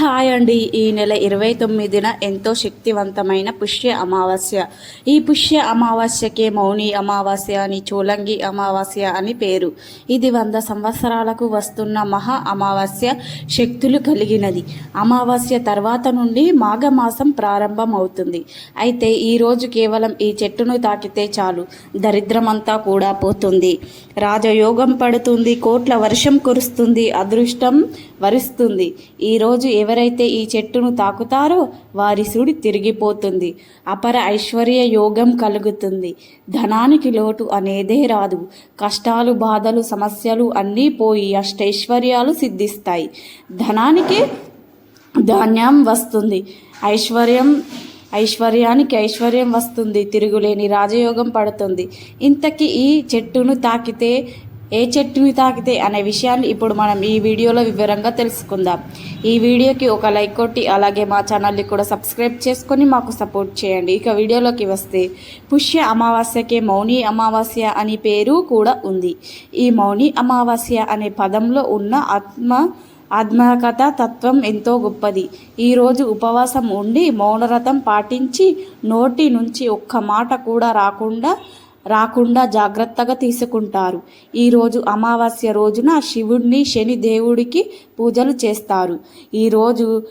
Hi అండి. ఈ నెల ఇరవై తొమ్మిదిన ఎంతో శక్తివంతమైన పుష్య అమావాస్య. ఈ పుష్య అమావాస్యకే మౌని అమావాస్య అని చోలంగి అమావాస్య అని పేరు. ఇది వంద సంవత్సరాలకు వస్తున్న మహా అమావాస్య శక్తులు కలిగినది. అమావాస్య తర్వాత నుండి మాఘమాసం ప్రారంభమవుతుంది. అయితే ఈరోజు కేవలం ఈ చెట్టును తాకితే చాలు. దరిద్రమంతా కూడా పోతుంది. రాజయోగం పడుతుంది. కోట్ల వర్షం కురుస్తుంది. అదృష్టం వరిస్తుంది. ఈరోజు ఎవరైతే ఈ చెట్టును తాకుతారో వారి సుడి తిరిగిపోతుంది. అపర ఐశ్వర్య యోగం కలుగుతుంది. ధనానికి లోటు అనేదే రాదు. కష్టాలు బాధలు సమస్యలు అన్నీ పోయి అష్టైశ్వర్యాలు సిద్ధిస్తాయి. ధనానికి ధాన్యం వస్తుంది. ఐశ్వర్యం ఐశ్వర్యానికి ఐశ్వర్యం వస్తుంది. తిరుగులేని రాజయోగం పడుతుంది. ఇంతకీ ఈ చెట్టును తాకితే ఏ చెట్టుని తాకితే అనే విషయాన్ని ఇప్పుడు మనం ఈ వీడియోలో వివరంగా తెలుసుకుందాం. ఈ వీడియోకి ఒక లైక్ కొట్టి అలాగే మా ఛానల్ని కూడా సబ్స్క్రైబ్ చేసుకొని మాకు సపోర్ట్ చేయండి. ఇక వీడియోలోకి వస్తే పుష్య అమావాస్యకే మౌని అమావాస్య అనే పేరు కూడా ఉంది. ఈ మౌని అమావాస్య అనే పదంలో ఉన్న ఆత్మ ఆత్మకథ తత్వం ఎంతో గొప్పది. ఈరోజు ఉపవాసం ఉండి మౌనరథం పాటించి నోటి నుంచి ఒక్క మాట కూడా రాకుండా రాకుండా జాగ్రత్తగా తీసుకుంటారు. ఈరోజు అమావాస్య రోజున శివుడిని శని దేవుడికి పూజలు చేస్తారు. ఈరోజు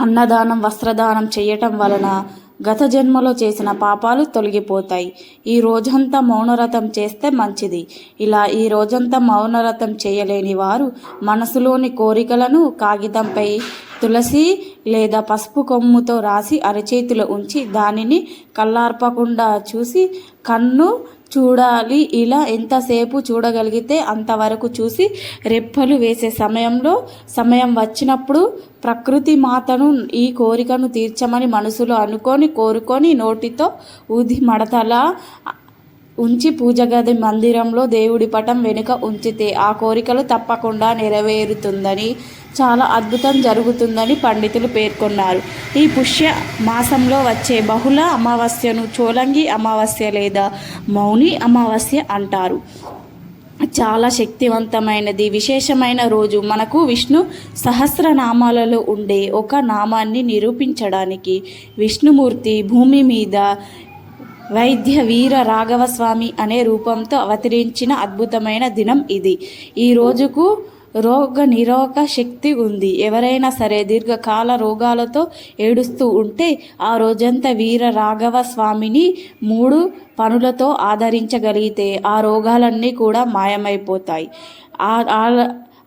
అన్నదానం వస్త్రదానం చేయటం వలన గత జన్మలో చేసిన పాపాలు తొలగిపోతాయి. ఈ రోజంతా మౌనరథం చేస్తే మంచిది. ఇలా ఈ రోజంతా మౌనరథం చేయలేని వారు మనసులోని కోరికలను కాగితంపై తులసి లేదా పసుపు కొమ్ముతో రాసి అరచేతిలో ఉంచి దానిని కళ్ళార్పకుండా చూసి కన్ను చూడాలి. ఇలా ఎంతసేపు చూడగలిగితే అంతవరకు చూసి రెప్పలు వేసే సమయంలో సమయం వచ్చినప్పుడు ప్రకృతి మాతను ఈ కోరికను తీర్చమని మనసులో అనుకొని కోరుకొని నోటితో ఊది మడతలా ఉంచి పూజగది మందిరంలో దేవుడి పటం వెనుక ఉంచితే ఆ కోరికలు తప్పకుండా నెరవేరుతుందని చాలా అద్భుతం జరుగుతుందని పండితులు పేర్కొన్నారు. ఈ పుష్య మాసంలో వచ్చే బహుళ అమావాస్యను చోలంగి అమావాస్య లేదా మౌని అమావాస్య అంటారు. చాలా శక్తివంతమైనది. విశేషమైన రోజు మనకు విష్ణు సహస్రనామాలలో ఉండే ఒక నామాన్ని నిరూపించడానికి విష్ణుమూర్తి భూమి మీద వైద్య వీర రాఘవస్వామి అనే రూపంతో అవతరించిన అద్భుతమైన దినం ఇది. ఈ రోజుకు రోగ నిరోధక శక్తి ఉంది. ఎవరైనా సరే దీర్ఘకాల రోగాలతో ఏడుస్తూ ఉంటే ఆ రోజంతా వీర రాఘవ స్వామిని మూడు పనులతో ఆదరించగలిగితే ఆ రోగాలన్నీ కూడా మాయమైపోతాయి. ఆ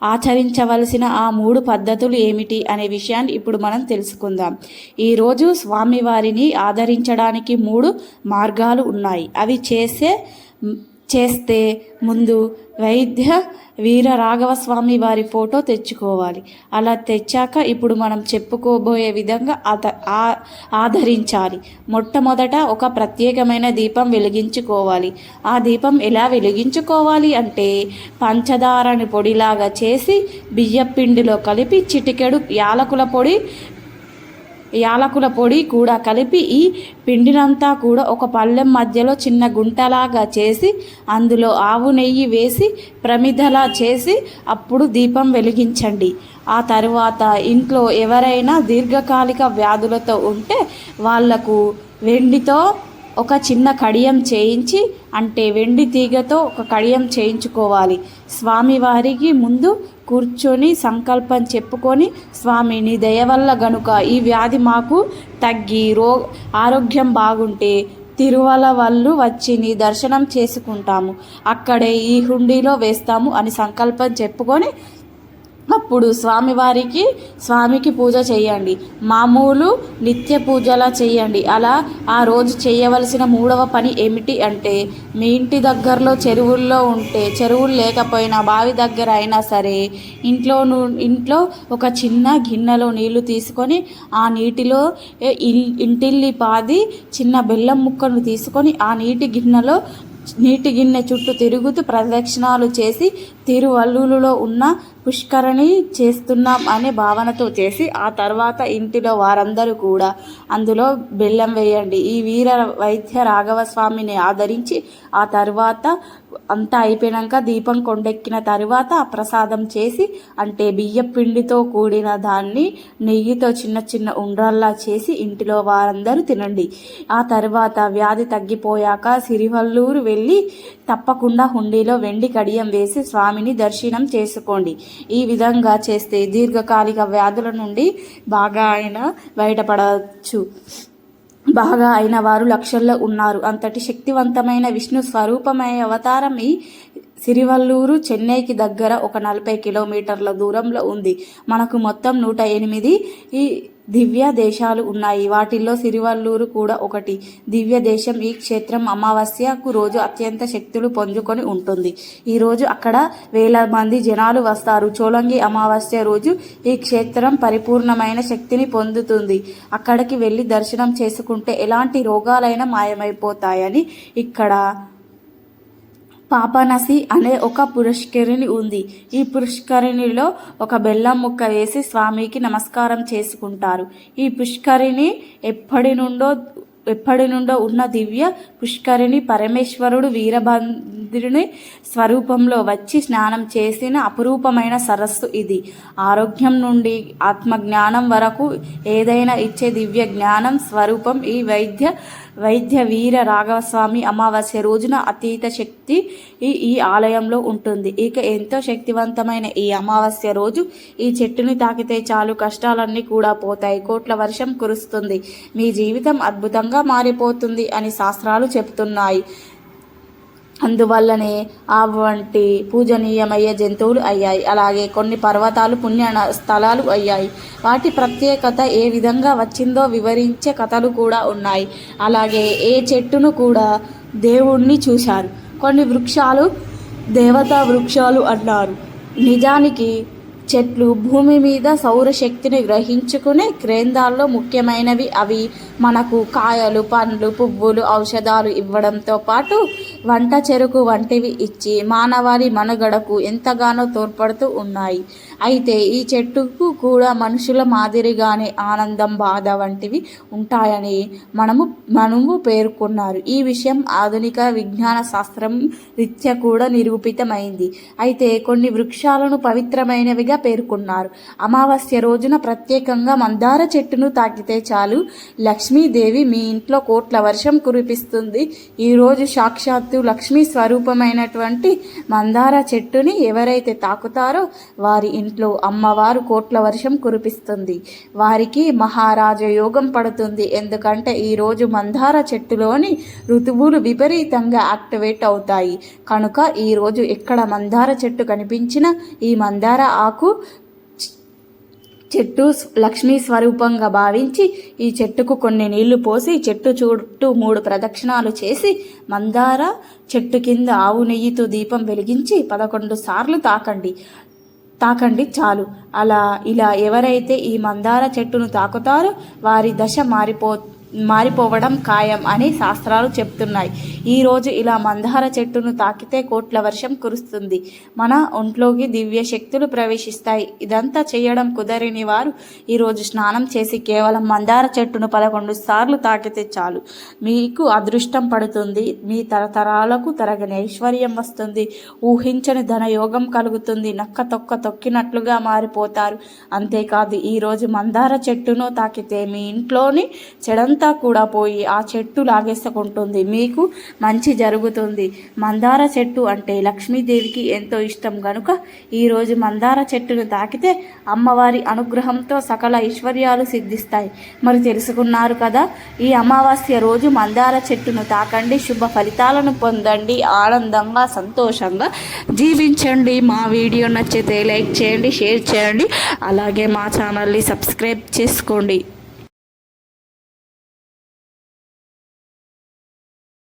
ఆచరించవలసిన ఆ మూడు పద్ధతులు ఏమిటి అనే విషయాన్ని ఇప్పుడు మనం తెలుసుకుందాం. ఈరోజు స్వామివారిని ఆదరించడానికి మూడు మార్గాలు ఉన్నాయి. అవి చేసే చేస్తే ముందు వైద్య వీర రాఘవస్వామి వారి ఫోటో తెచ్చుకోవాలి. అలా తెచ్చాక ఇప్పుడు మనం చెప్పుకోబోయే విధంగా అత ఆదరించాలి మొట్టమొదట ఒక ప్రత్యేకమైన దీపం వెలిగించుకోవాలి. ఆ దీపం ఎలా వెలిగించుకోవాలి అంటే పంచదారని పొడిలాగా చేసి బియ్యపిండిలో కలిపి చిటికెడు యాలకుల పొడి యాలకుల పొడి కూడా కలిపి ఈ పిండినంతా కూడా ఒక పళ్ళెం మధ్యలో చిన్న గుంటలాగా చేసి అందులో ఆవు నెయ్యి వేసి ప్రమిదలా చేసి అప్పుడు దీపం వెలిగించండి. ఆ తర్వాత ఇంట్లో ఎవరైనా దీర్ఘకాలిక వ్యాధులతో ఉంటే వాళ్ళకు వెండితో ఒక చిన్న కడియం చేయించి అంటే వెండి తీగతో ఒక కడియం చేయించుకోవాలి. స్వామివారికి ముందు కూర్చొని సంకల్పం చెప్పుకొని స్వామి నీ దయ వల్ల గనుక ఈ వ్యాధి మాకు తగ్గి రో ఆరోగ్యం బాగుంటే తిరువల వాళ్ళు వచ్చి నీ దర్శనం చేసుకుంటాము. అక్కడే ఈ హుండీలో వేస్తాము అని సంకల్పం చెప్పుకొని అప్పుడు స్వామివారికి స్వామికి పూజ చేయండి. మామూలు నిత్య పూజలా చేయండి. అలా ఆ రోజు చేయవలసిన మూడవ పని ఏమిటి అంటే మీ ఇంటి దగ్గరలో చెరువుల్లో ఉంటే చెరువులు లేకపోయినా బావి దగ్గర అయినా సరే ఇంట్లో ఇంట్లో ఒక చిన్న గిన్నెలో నీళ్ళు తీసుకొని ఆ నీటిలో ఇంటిల్లి పాది చిన్న బెల్లం ముక్కను తీసుకొని ఆ నీటి గిన్నెలో నీటి గిన్నె చుట్టూ తిరుగుతూ ప్రదక్షిణాలు చేసి తిరువల్లులో ఉన్న పుష్కరణి చేస్తున్నాం అనే భావనతో చేసి ఆ తర్వాత ఇంటిలో వారందరూ కూడా అందులో బెల్లం వేయండి. ఈ వీర వైద్య రాఘవ స్వామిని ఆదరించి ఆ తర్వాత అంతా అయిపోయాక దీపం కొండెక్కిన తర్వాత ఆ ప్రసాదం చేసి అంటే బియ్య పిండితో కూడిన దాన్ని నెయ్యితో చిన్న చిన్న ఉండ్రల్లా చేసి ఇంటిలో వారందరూ తినండి. ఆ తర్వాత వ్యాధి తగ్గిపోయాక సిరివల్లూరు వెళ్ళి తప్పకుండా హుండీలో వెండి కడియం వేసి స్వామిని దర్శనం చేసుకోండి. ఈ విధంగా చేస్తే దీర్ఘకాలిక వ్యాధుల నుండి బాగా ఆయన బయటపడవచ్చు బాగా అయిన వారు లక్షల్లో ఉన్నారు. అంతటి శక్తివంతమైన విష్ణు స్వరూపమైన అవతారం ఈ సిరివల్లూరు చెన్నైకి దగ్గర ఒక నలభై కిలోమీటర్ల దూరంలో ఉంది. మనకు మొత్తం నూట ఎనిమిది ఈ దివ్య దేశాలు ఉన్నాయి. వాటిల్లో సిరివల్లూరు కూడా ఒకటి. దివ్య దేశం ఈ క్షేత్రం అమావాస్యకు రోజు అత్యంత శక్తులు పొందుకొని ఉంటుంది. ఈరోజు అక్కడ వేల మంది జనాలు వస్తారు. చోళంగి అమావాస్య రోజు ఈ క్షేత్రం పరిపూర్ణమైన శక్తిని పొందుతుంది. అక్కడికి వెళ్ళి దర్శనం చేసుకుంటే ఎలాంటి రోగాలైనా మాయమైపోతాయని ఇక్కడ పాపనసి అనే ఒక పుష్కరిణి ఉంది. ఈ పుష్కరిణిలో ఒక బెల్లం ముక్క వేసి స్వామికి నమస్కారం చేసుకుంటారు. ఈ పుష్కరిణి ఎప్పటి నుండో ఎప్పటి నుండో ఉన్న దివ్య పుష్కరిణి పరమేశ్వరుడు వీరభద్రుని స్వరూపంలో వచ్చి స్నానం చేసిన అపురూపమైన సరస్సు ఇది. ఆరోగ్యం నుండి ఆత్మజ్ఞానం వరకు ఏదైనా ఇచ్చే దివ్య జ్ఞానం స్వరూపం ఈ వైద్య వైద్య వీర రాఘవస్వామి అమావాస్య రోజున అతీత శక్తి ఈ ఈ ఆలయంలో ఉంటుంది. ఇక ఎంతో శక్తివంతమైన ఈ అమావాస్య రోజు ఈ చెట్టుని తాకితే చాలు కష్టాలన్నీ కూడా పోతాయి. కోట్ల వర్షం కురుస్తుంది. మీ జీవితం అద్భుతంగా మారిపోతుంది అని శాస్త్రాలు చెప్తున్నాయి. అందువల్లనే ఆ వంటి పూజనీయమయ్యే జంతువులు అయ్యాయి. అలాగే కొన్ని పర్వతాలు పుణ్య స్థలాలు అయ్యాయి. వాటి ప్రత్యేకత ఏ విధంగా వచ్చిందో వివరించే కథలు కూడా ఉన్నాయి. అలాగే ఏ చెట్టును కూడా దేవుణ్ణి చూశారు. కొన్ని వృక్షాలు దేవతా వృక్షాలు అన్నారు. నిజానికి చెట్లు భూమి మీద సౌరశక్తిని గ్రహించుకునే కేంద్రాల్లో ముఖ్యమైనవి అవి. మనకు కాయలు పండ్లు పువ్వులు ఔషధాలు ఇవ్వడంతో పాటు వంట చెరుకు వంటివి ఇచ్చి మానవాళి మనుగడకు ఎంతగానో తోడ్పడుతూ ఉన్నాయి. అయితే ఈ చెట్టుకు కూడా మనుషుల మాదిరిగానే ఆనందం బాధ వంటివి ఉంటాయని మనము మనము పేర్కొన్నారు. ఈ విషయం ఆధునిక విజ్ఞాన శాస్త్రం రీత్యా కూడా నిరూపితమైంది. అయితే కొన్ని వృక్షాలను పవిత్రమైనవిగా పేర్కొన్నారు. అమావాస్య రోజున ప్రత్యేకంగా మందార చెట్టును తాకితే చాలు. లక్ష్మీదేవి మీ ఇంట్లో కోట్ల వర్షం కురిపిస్తుంది. ఈరోజు సాక్షాత్ సాక్షాత్తు లక్ష్మీ స్వరూపమైనటువంటి మందార చెట్టుని ఎవరైతే తాకుతారో వారి ఇంట్లో అమ్మవారు కోట్ల వర్షం కురిపిస్తుంది. వారికి మహారాజ యోగం పడుతుంది. ఎందుకంటే ఈరోజు మందార చెట్టులోని ఋతువులు విపరీతంగా యాక్టివేట్ అవుతాయి. కనుక ఈరోజు ఎక్కడ మందార చెట్టు కనిపించినా ఈ మందార ఆకు చెట్టు లక్ష్మీ స్వరూపంగా భావించి ఈ చెట్టుకు కొన్ని నీళ్ళు పోసి చెట్టు చుట్టూ మూడు ప్రదక్షిణాలు చేసి మందార చెట్టు కింద ఆవు నెయ్యితో దీపం వెలిగించి పదకొండు సార్లు తాకండి. తాకండి చాలు. అలా ఇలా ఎవరైతే ఈ మందార చెట్టును తాకుతారో వారి దశ మారిపో మారిపోవడం ఖాయం అని శాస్త్రాలు చెప్తున్నాయి. ఈరోజు ఇలా మందార చెట్టును తాకితే కోట్ల వర్షం కురుస్తుంది. మన ఒంట్లోకి దివ్య శక్తులు ప్రవేశిస్తాయి. ఇదంతా చేయడం కుదరని వారు ఈరోజు స్నానం చేసి కేవలం మందార చెట్టును పదకొండు సార్లు తాకితే చాలు. మీకు అదృష్టం పడుతుంది. మీ తరతరాలకు తరగని ఐశ్వర్యం వస్తుంది. ఊహించని ధనయోగం కలుగుతుంది. నక్క తొక్క తొక్కినట్లుగా మారిపోతారు. అంతేకాదు ఈరోజు మందార చెట్టును తాకితే మీ ఇంట్లోని చెడంత కూడా పోయి ఆ చెట్టు లాగేసుకుంటుంది. మీకు మంచి జరుగుతుంది. మందార చెట్టు అంటే లక్ష్మీదేవికి ఎంతో ఇష్టం. కనుక ఈరోజు మందార చెట్టును తాకితే అమ్మవారి అనుగ్రహంతో సకల ఐశ్వర్యాలు సిద్ధిస్తాయి. మరి తెలుసుకున్నారు కదా ఈ అమావాస్య రోజు మందార చెట్టును తాకండి. శుభ ఫలితాలను పొందండి. ఆనందంగా సంతోషంగా జీవించండి. మా వీడియో నచ్చితే లైక్ చేయండి షేర్ చేయండి. అలాగే మా ఛానల్ని సబ్స్క్రైబ్ చేసుకోండి.